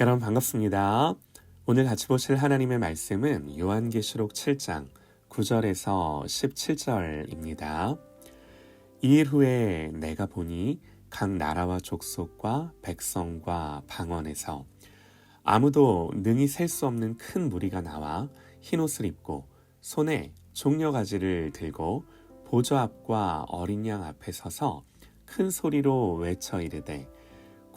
여러분 반갑습니다. 오늘 같이 보실 하나님의 말씀은 요한계시록 7장 9절에서 17절입니다. 이일 후에 내가 보니 각 나라와 족속과 백성과 방언에서 아무도 능히 셀 수 없는 큰 무리가 나와 흰 옷을 입고 손에 종려 가지를 들고 보좌 앞과 어린 양 앞에 서서 큰 소리로 외쳐 이르되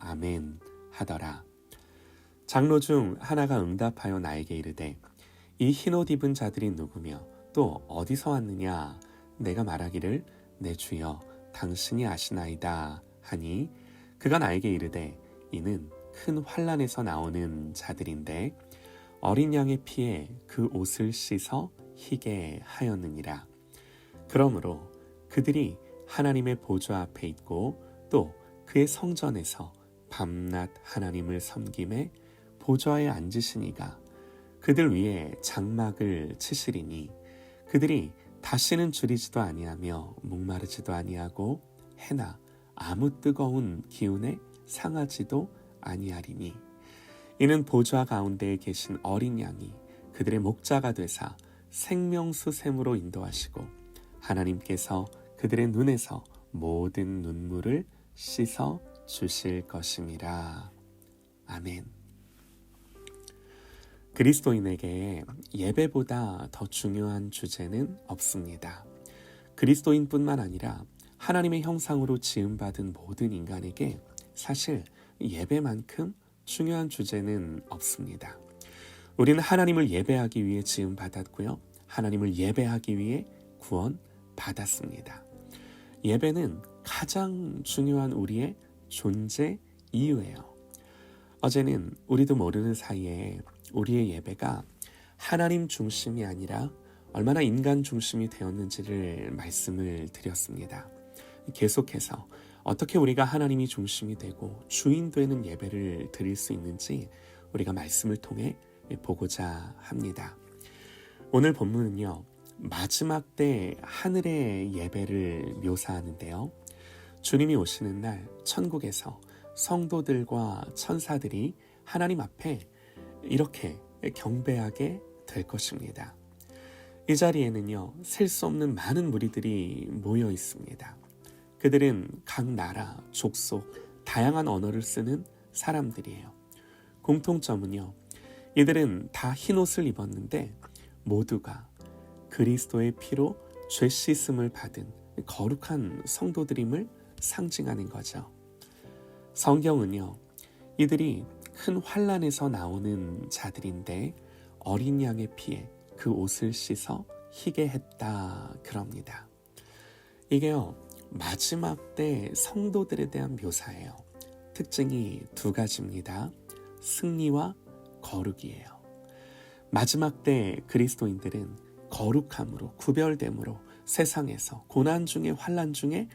아멘 하더라. 장로 중 하나가 응답하여 나에게 이르되 이 흰 옷 입은 자들이 누구며 또 어디서 왔느냐 내가 말하기를 내 주여 당신이 아시나이다 하니 그가 나에게 이르되 이는 큰 환란에서 나오는 자들인데 어린 양의 피에 그 옷을 씻어 희게 하였느니라 그러므로 그들이 하나님의 보좌 앞에 있고 또 그의 성전에서 밤낮 하나님을 섬김에 보좌에 앉으시니가 그들 위에 장막을 치시리니 그들이 다시는 줄이지도 아니하며 목마르지도 아니하고 해나 아무 뜨거운 기운에 상하지도 아니하리니 이는 보좌 가운데에 계신 어린 양이 그들의 목자가 되사 생명수 샘으로 인도하시고 하나님께서 그들의 눈에서 모든 눈물을 씻어 주실 것임이라. 아멘. 그리스도인에게 예배보다 더 중요한 주제는 없습니다. 그리스도인뿐만 아니라 하나님의 형상으로 지음받은 모든 인간에게 사실 예배만큼 중요한 주제는 없습니다. 우리는 하나님을 예배하기 위해 지음 받았고요. 하나님을 예배하기 위해 구원 받았습니다. 예배는 가장 중요한 우리의 존재 이유예요. 어제는 우리도 모르는 사이에 우리의 예배가 하나님 중심이 아니라 얼마나 인간 중심이 되었는지를 말씀을 드렸습니다. 계속해서 어떻게 우리가 하나님이 중심이 되고 주인 되는 예배를 드릴 수 있는지 우리가 말씀을 통해 보고자 합니다. 오늘 본문은요, 마지막 때 하늘의 예배를 묘사하는데요. 주님이 오시는 날 천국에서 성도들과 천사들이 하나님 앞에 이렇게 경배하게 될 것입니다. 이 자리에는요, 셀 수 없는 많은 무리들이 모여 있습니다. 그들은 각 나라, 족속, 다양한 언어를 쓰는 사람들이에요. 공통점은요, 이들은 다 흰 옷을 입었는데 모두가 그리스도의 피로 죄 씻음을 받은 거룩한 성도들임을 상징하는 거죠. 성경은요, 이들이 큰 환란에서 나오는 자들인데 어린 양의 피에 그 옷을 씻어 희게 했다 그럽니다. 이게요, 마지막 때 성도들에 대한 묘사예요. 특징이 두 가지입니다. 승리와 거룩이에요. 마지막 때 그리스도인들은 거룩함으로 구별됨으로 세상에서 고난 중에 환란 중에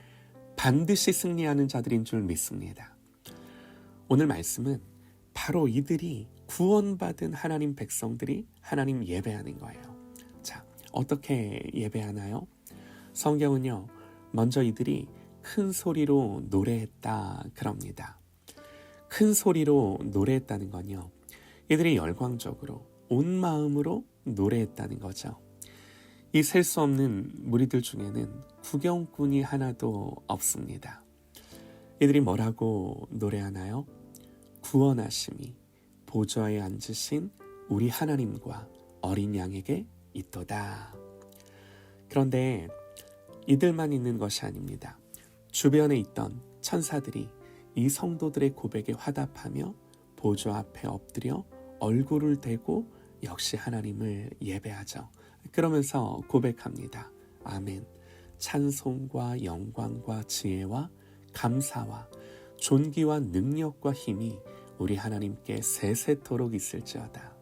반드시 승리하는 자들인 줄 믿습니다. 오늘 말씀은 바로 이들이 구원받은 하나님 백성들이 하나님 예배하는 거예요. 자, 어떻게 예배하나요? 성경은요, 먼저 이들이 큰 소리로 노래했다 그럽니다. 큰 소리로 노래했다는 건요, 이들이 열광적으로 온 마음으로 노래했다는 거죠. 이 셀 수 없는 무리들 중에는 구경꾼이 하나도 없습니다. 이들이 뭐라고 노래하나요? 구원하심이 보좌에 앉으신 우리 하나님과 어린 양에게 있도다. 그런데 이들만 있는 것이 아닙니다. 주변에 있던 천사들이 이 성도들의 고백에 화답하며 보좌 앞에 엎드려 얼굴을 대고 역시 하나님을 예배하죠. 그러면서 고백합니다. 아멘. 찬송과 영광과 지혜와 감사와 존귀와 능력과 힘이 우리 하나님께 세세토록 있을지어다.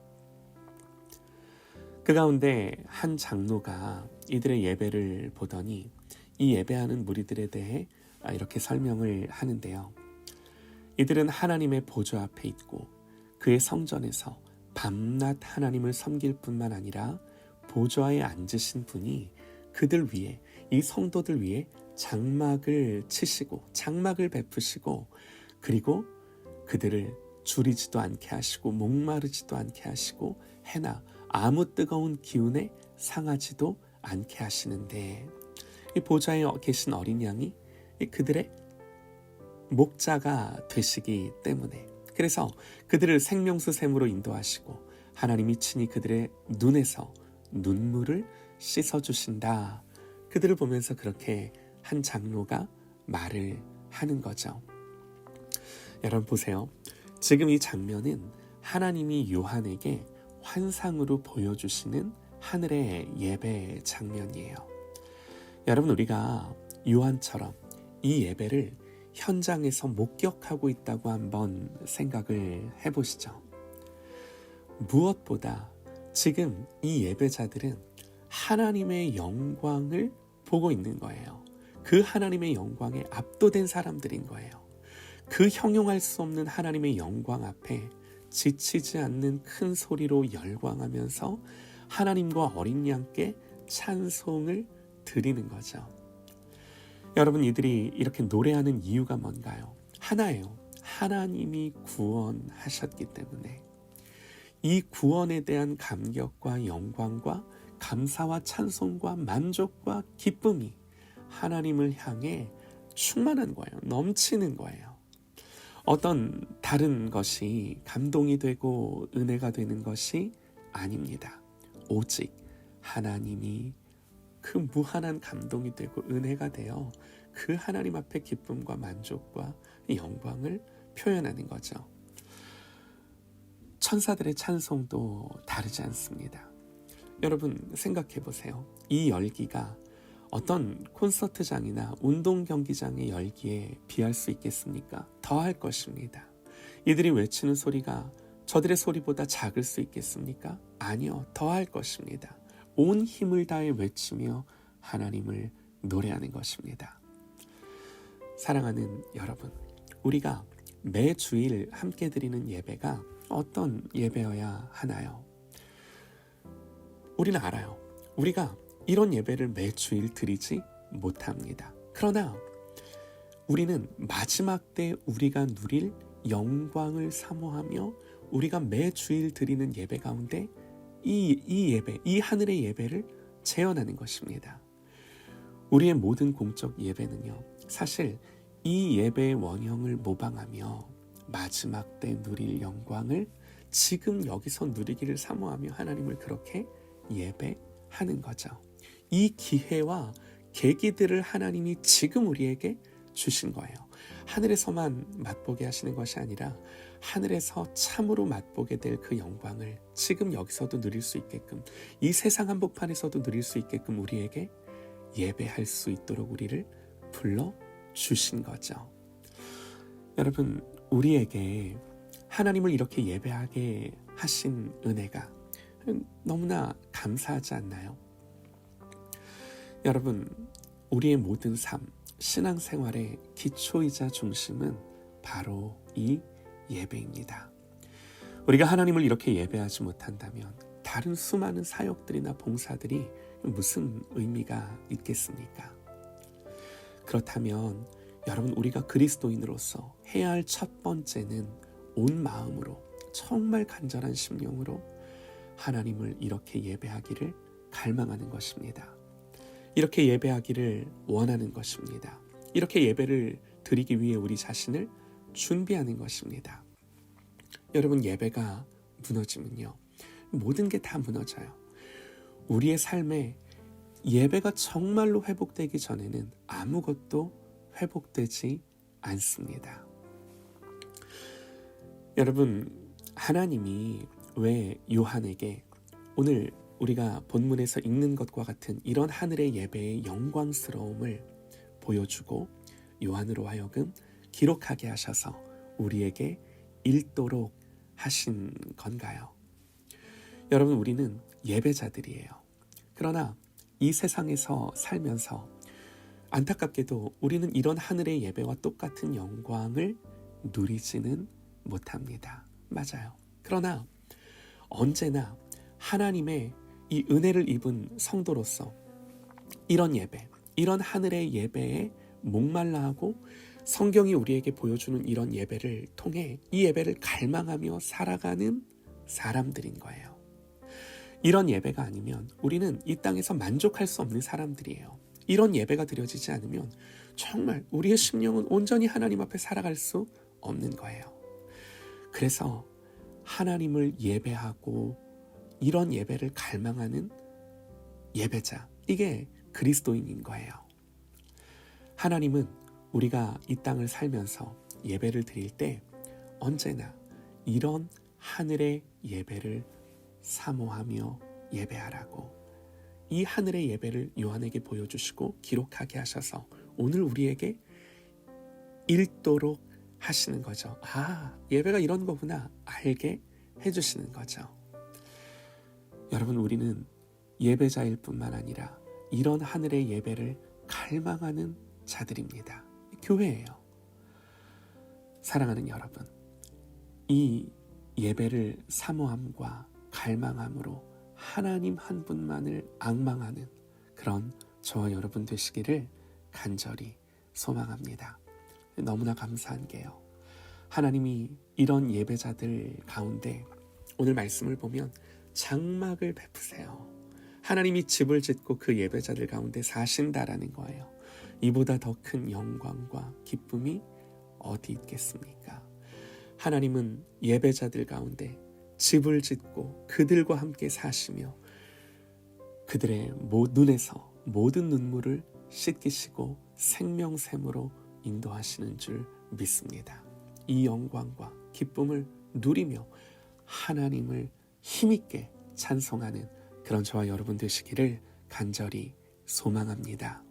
그 가운데 한 장로가 이들의 예배를 보더니 이 예배하는 무리들에 대해 이렇게 설명을 하는데요. 이들은 하나님의 보좌 앞에 있고 그의 성전에서 밤낮 하나님을 섬길 뿐만 아니라 보좌에 앉으신 분이 그들 위에 이 성도들 위에 장막을 치시고 장막을 베푸시고 그리고 그들을 줄이지도 않게 하시고 목마르지도 않게 하시고 해나 아무 뜨거운 기운에 상하지도 않게 하시는데 이 보좌에 계신 어린 양이 그들의 목자가 되시기 때문에 그래서 그들을 생명수 샘으로 인도하시고 하나님이 친히 그들의 눈에서 눈물을 씻어 주신다. 그들을 보면서 그렇게 한 장로가 말을 하는 거죠. 여러분 보세요. 지금 이 장면은 하나님이 요한에게 환상으로 보여주시는 하늘의 예배 장면이에요. 여러분 우리가 요한처럼 이 예배를 현장에서 목격하고 있다고 한번 생각을 해보시죠. 무엇보다 지금 이 예배자들은 하나님의 영광을 보고 있는 거예요. 그 하나님의 영광에 압도된 사람들인 거예요. 그 형용할 수 없는 하나님의 영광 앞에 지치지 않는 큰 소리로 열광하면서 하나님과 어린 양께 찬송을 드리는 거죠. 여러분 이들이 이렇게 노래하는 이유가 뭔가요? 하나예요. 하나님이 구원하셨기 때문에 이 구원에 대한 감격과 영광과 감사와 찬송과 만족과 기쁨이 하나님을 향해 충만한 거예요. 넘치는 거예요. 어떤 다른 것이 감동이 되고 은혜가 되는 것이 아닙니다. 오직 하나님이 그 무한한 감동이 되고 은혜가 되어 그 하나님 앞에 기쁨과 만족과 영광을 표현하는 거죠. 천사들의 찬송도 다르지 않습니다. 여러분 생각해 보세요. 이 열기가 어떤 콘서트장이나 운동 경기장의 열기에 비할 수 있겠습니까? 더할 것입니다. 이들이 외치는 소리가 저들의 소리보다 작을 수 있겠습니까? 아니요, 더할 것입니다. 온 힘을 다해 외치며 하나님을 노래하는 것입니다. 사랑하는 여러분, 우리가 매 주일 함께 드리는 예배가 어떤 예배여야 하나요? 우리는 알아요. 우리가 이런 예배를 매 주일 드리지 못합니다. 그러나 우리는 마지막 때 우리가 누릴 영광을 사모하며 우리가 매 주일 드리는 예배 가운데 이, 이 예배, 이 하늘의 예배를 재현하는 것입니다. 우리의 모든 공적 예배는요, 사실 이 예배의 원형을 모방하며 마지막 때 누릴 영광을 지금 여기서 누리기를 사모하며 하나님을 그렇게 예배하는 거죠. 이 기회와 계기들을 하나님이 지금 우리에게 주신 거예요. 하늘에서만 맛보게 하시는 것이 아니라 하늘에서 참으로 맛보게 될 그 영광을 지금 여기서도 누릴 수 있게끔 이 세상 한복판에서도 누릴 수 있게끔 우리에게 예배할 수 있도록 우리를 불러 주신 거죠. 여러분, 우리에게 하나님을 이렇게 예배하게 하신 은혜가 너무나 감사하지 않나요? 여러분, 우리의 모든 삶, 신앙생활의 기초이자 중심은 바로 이 예배입니다. 우리가 하나님을 이렇게 예배하지 못한다면 다른 수많은 사역들이나 봉사들이 무슨 의미가 있겠습니까? 그렇다면 여러분 우리가 그리스도인으로서 해야 할 첫 번째는 온 마음으로 정말 간절한 심령으로 하나님을 이렇게 예배하기를 갈망하는 것입니다. 이렇게 예배하기를 원하는 것입니다. 이렇게 예배를 드리기 위해 우리 자신을 준비하는 것입니다. 여러분 예배가 무너지면요. 모든 게 다 무너져요. 우리의 삶에 예배가 정말로 회복되기 전에는 아무것도 회복되지 않습니다. 여러분, 하나님이 왜 요한에게 오늘 우리가 본문에서 읽는 것과 같은 이런 하늘의 예배의 영광스러움을 보여주고 요한으로 하여금 기록하게 하셔서 우리에게 읽도록 하신 건가요? 여러분, 우리는 예배자들이에요. 그러나 이 세상에서 살면서 안타깝게도 우리는 이런 하늘의 예배와 똑같은 영광을 누리지는 못합니다. 맞아요. 그러나 언제나 하나님의 이 은혜를 입은 성도로서 이런 예배, 이런 하늘의 예배에 목말라 하고 성경이 우리에게 보여주는 이런 예배를 통해 이 예배를 갈망하며 살아가는 사람들인 거예요. 이런 예배가 아니면 우리는 이 땅에서 만족할 수 없는 사람들이에요. 이런 예배가 드려지지 않으면 정말 우리의 심령은 온전히 하나님 앞에 살아갈 수 없는 거예요. 그래서 하나님을 예배하고 이런 예배를 갈망하는 예배자, 이게 그리스도인인 거예요. 하나님은 우리가 이 땅을 살면서 예배를 드릴 때 언제나 이런 하늘의 예배를 사모하며 예배하라고 이 하늘의 예배를 요한에게 보여주시고 기록하게 하셔서 오늘 우리에게 읽도록 하시는 거죠. 아, 예배가 이런 거구나. 알게 해주시는 거죠. 여러분, 우리는 예배자일 뿐만 아니라 이런 하늘의 예배를 갈망하는 자들입니다. 교회예요. 사랑하는 여러분, 이 예배를 사모함과 갈망함으로 하나님 한 분만을 악망하는 그런 저와 여러분 되시기를 간절히 소망합니다. 너무나 감사한 게요. 하나님이 이런 예배자들 가운데 오늘 말씀을 보면 장막을 베푸세요. 하나님이 집을 짓고 그 예배자들 가운데 사신다라는 거예요. 이보다 더 큰 영광과 기쁨이 어디 있겠습니까? 하나님은 예배자들 가운데 집을 짓고 그들과 함께 사시며 그들의 눈에서 모든 눈물을 씻기시고 생명샘으로 인도하시는 줄 믿습니다. 이 영광과 기쁨을 누리며 하나님을 힘있게 찬송하는 그런 저와 여러분 되시기를 간절히 소망합니다.